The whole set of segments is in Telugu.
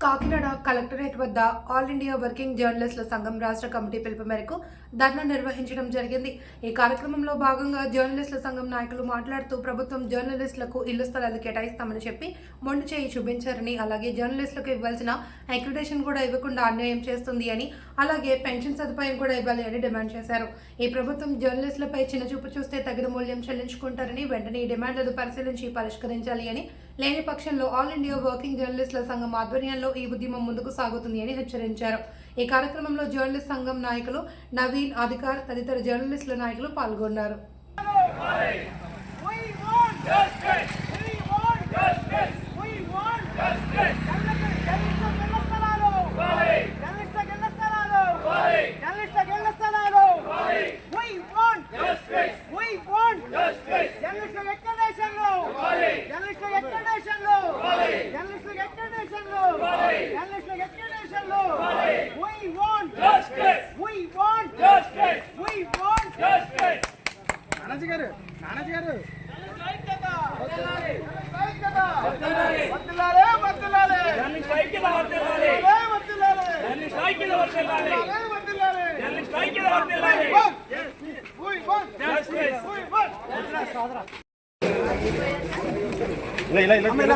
కాకినాడ కలెక్టరేట్ వద్ద ఆల్ ఇండియా వర్కింగ్ జర్నలిస్టుల సంఘం రాష్ట్ర కమిటీ పిలుపు మేరకు ధర్నా నిర్వహించడం జరిగింది. ఈ కార్యక్రమంలో భాగంగా జర్నలిస్టుల సంఘం నాయకులు మాట్లాడుతూ ప్రభుత్వం జర్నలిస్టులకు ఇళ్ళ స్థలాలు కేటాయిస్తామని చెప్పి మొండి చేయి చూపించారని అలాగే జర్నలిస్టులకు ఇవ్వాల్సిన అక్రిడేషన్ కూడా ఇవ్వకుండా అన్యాయం చేస్తుంది అని అలాగే పెన్షన్ సదుపాయం కూడా ఇవ్వాలి అని డిమాండ్ చేశారు. ఈ ప్రభుత్వం జర్నలిస్టులపై చిన్నచూపు చూస్తే తగిన మూల్యం చెల్లించుకుంటారని వెంటనే ఈ డిమాండ్లను పరిశీలించి పరిష్కరించాలి అని లేని పక్షంలో ఆల్ ఇండియా వర్కింగ్ జర్నలిస్టుల సంఘం ఆధ్వర్యంలో ఈ ఉద్యమం ముందుకు సాగుతుంది అని హెచ్చరించారు. ఈ కార్యక్రమంలో జర్నలిస్ట్ సంఘం నాయకులు నవీన్ అధికార్ తదితర జర్నలిస్టుల నాయకులు పాల్గొన్నారు. We want ఇలా ఇలా ఇలా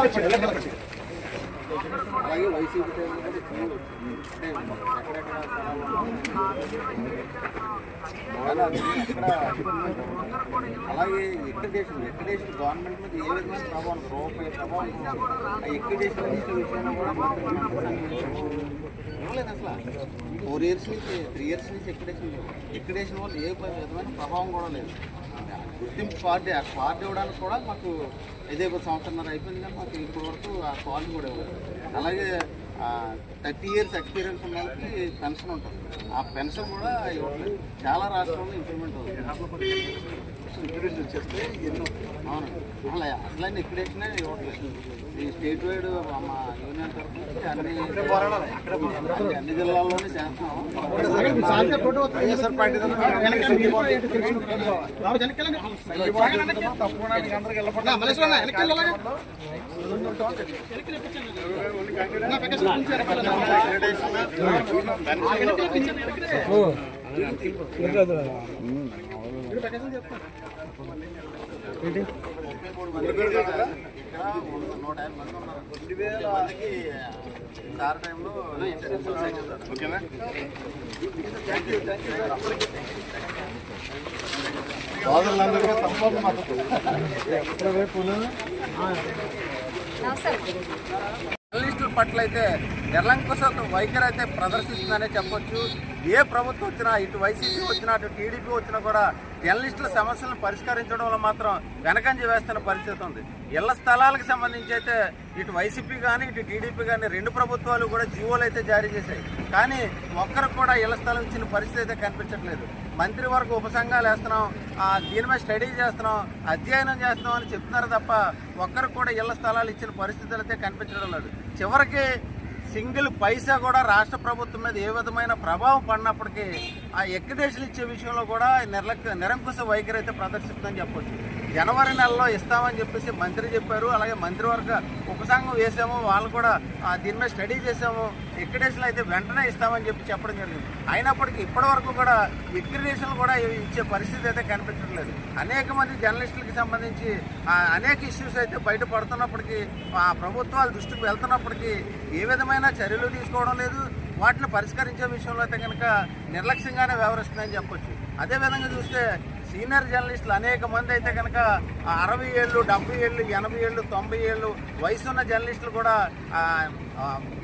అలాగే వైసీపీ టైంలో అలాగే ఎక్కడేషన్ ఎక్కడేషన్ గవర్నమెంట్ మీద ఏ విధమైన ప్రభావం రూపాయి ప్రభావం ఎక్కడేషన్ ఇచ్చే విషయంలో కూడా ఇవ్వలేదు అసలు. ఫోర్ ఇయర్స్ నుంచి త్రీ ఇయర్స్ నుంచి ఎక్కడేషన్ లేవు ఎక్కడేషన్ వల్ల ఏ విధమైన ప్రభావం కూడా లేదు. గుర్తింపు కార్డు ఆ కార్డు ఇవ్వడానికి కూడా మాకు ఇదే ఒక సంవత్సరంన్నర అయిపోయింది కానీ మాకు ఇప్పటి వరకు ఆ కార్డు కూడా ఇవ్వలేదు. అలాగే థర్టీ ఇయర్స్ ఎక్స్పీరియన్స్ ఉన్న వాళ్ళకి పెన్షన్ ఉంటుంది. ఆ పెన్షన్ కూడా ఇవ్వట్లేదు. చాలా రాష్ట్రాల్లో ఇంప్లిమెంట్ అవుతుంది. ఇంప్లిమెంట్ వచ్చేస్తే ఎన్నో అసలు అసలైన ఎక్కడేషనే ఇవ్వట్లేదు ఈ స్టేట్ వైడ్ మా యూనియన్ తరఫు నుంచి అన్ని అన్ని- అన్ని జిల్లాల్లోనే చేస్తున్నాం. సాయంత్రం టైంలో సంపూర్ణ మద్దతు జర్నలిస్టుల పట్ల అయితే నిరంకుశ వైఖరి అయితే ప్రదర్శిస్తుందనే చెప్పొచ్చు. ఏ ప్రభుత్వం వచ్చినా ఇటు వైసీపీ వచ్చినా అటు టీడీపీ వచ్చినా కూడా జర్నలిస్టుల సమస్యలను పరిష్కరించడంలో మాత్రం వెనకంజ వేస్తున్న పరిస్థితి ఉంది. ఇళ్ళ స్థలాలకు సంబంధించి అయితే ఇటు వైసీపీ కానీ ఇటు టీడీపీ కానీ రెండు ప్రభుత్వాలు కూడా జీవోలు అయితే జారీ చేశాయి. కానీ ఒక్కరికి కూడా ఇళ్ళ స్థలం ఇచ్చిన పరిస్థితి అయితే కనిపించట్లేదు. మంత్రి వరకు ఉపసంఘాలు వేస్తున్నాం ఆ, దీని మీద స్టడీ చేస్తున్నాం అధ్యయనం చేస్తున్నాం అని చెప్తున్నారు తప్ప ఒక్కరికి కూడా ఇళ్ళ స్థలాలు ఇచ్చిన పరిస్థితులు అయితే కనిపించడం లేదు. చివరికి సింగిల్ పైసా కూడా రాష్ట్ర ప్రభుత్వం మీద ఏ విధమైన ప్రభావం పడినప్పటికీ ఆ ఎక్కడేషన్లు ఇచ్చే విషయంలో కూడా నిర్లక్ష్య నిరంకుశ వైఖరి అయితే ప్రదర్శిస్తుందని చెప్పొచ్చు. జనవరి నెలలో ఇస్తామని చెప్పేసి మంత్రి చెప్పారు. అలాగే మంత్రివర్గ ఉపసంఘం వేసాము. వాళ్ళు కూడా దీని మీద స్టడీ చేసాము. ఎక్కడేషన్లు అయితే వెంటనే ఇస్తామని చెప్పి చెప్పడం జరిగింది. అయినప్పటికీ ఇప్పటి వరకు కూడా ఎక్రిడేషన్లు కూడా ఇచ్చే పరిస్థితి అయితే కనిపించట్లేదు అనేక మంది జర్నలిస్టులకి సంబంధించి ఆ, అనేక ఇష్యూస్ అయితే బయటపడుతున్నప్పటికీ ఆ ప్రభుత్వాలు దృష్టికి వెళ్తున్నప్పటికీ ఏ విధమైన చర్యలు తీసుకోవడం లేదు. వాటిని పరిష్కరించే విషయంలో అయితే కనుక నిర్లక్ష్యంగానే వ్యవహరిస్తున్నాయని చెప్పొచ్చు. అదేవిధంగా చూస్తే సీనియర్ జర్నలిస్టులు అనేక మంది అయితే కనుక అరవై ఏళ్ళు డెబ్బై ఏళ్ళు ఎనభై ఏళ్ళు తొంభై ఏళ్ళు వయసున్న జర్నలిస్టులు కూడా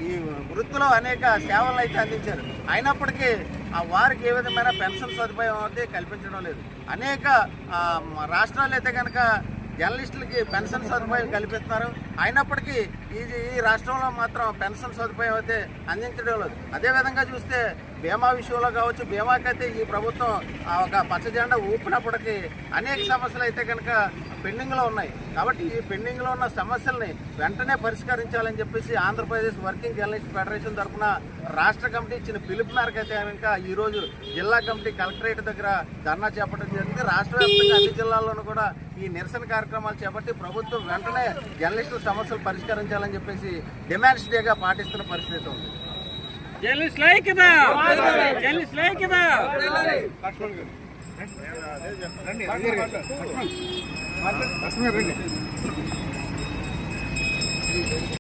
ఈ వృత్తిలో అనేక సేవలను అయితే అందించారు. అయినప్పటికీ ఆ వారికి ఏ విధమైన పెన్షన్ సదుపాయం అయితే కల్పించడం లేదు. అనేక రాష్ట్రాలు అయితే కనుక జర్నలిస్టులకి పెన్షన్ సదుపాయం కల్పిస్తున్నారు. అయినప్పటికీ ఈ ఈ రాష్ట్రంలో మాత్రం పెన్షన్ సదుపాయం అయితే అందించడం లేదు. అదేవిధంగా చూస్తే బీమా విషయంలో కావచ్చు బీమాకైతే ఈ ప్రభుత్వం ఆ, ఒక పచ్చజెండా ఊపినప్పటికీ అనేక సమస్యలు అయితే కనుక పెండింగ్లో ఉన్నాయి. కాబట్టి ఈ పెండింగ్లో ఉన్న సమస్యల్ని వెంటనే పరిష్కరించాలని చెప్పేసి ఆంధ్రప్రదేశ్ వర్కింగ్ జర్నలిస్ట్ ఫెడరేషన్ తరఫున రాష్ట్ర కమిటీ ఇచ్చిన పిలుపు మేరకు అయితే కనుక ఈరోజు జిల్లా కమిటీ కలెక్టరేట్ దగ్గర ధర్నా చేపట్టడం జరిగింది. రాష్ట్ర వ్యాప్తంగా అన్ని జిల్లాల్లోనూ కూడా ఈ నిరసన కార్యక్రమాలు చేపట్టి ప్రభుత్వం వెంటనే జర్నలిస్టుల సమస్యలు పరిష్కరించాలని చెప్పేసి డిమాండ్స్ డేగా పాటిస్తున్న పరిస్థితి ఉంది. జర్నలిస్ట్ లైక్యత జర్నలిస్ట్ లైక్యత రండి లక్ష్మణ్. గారు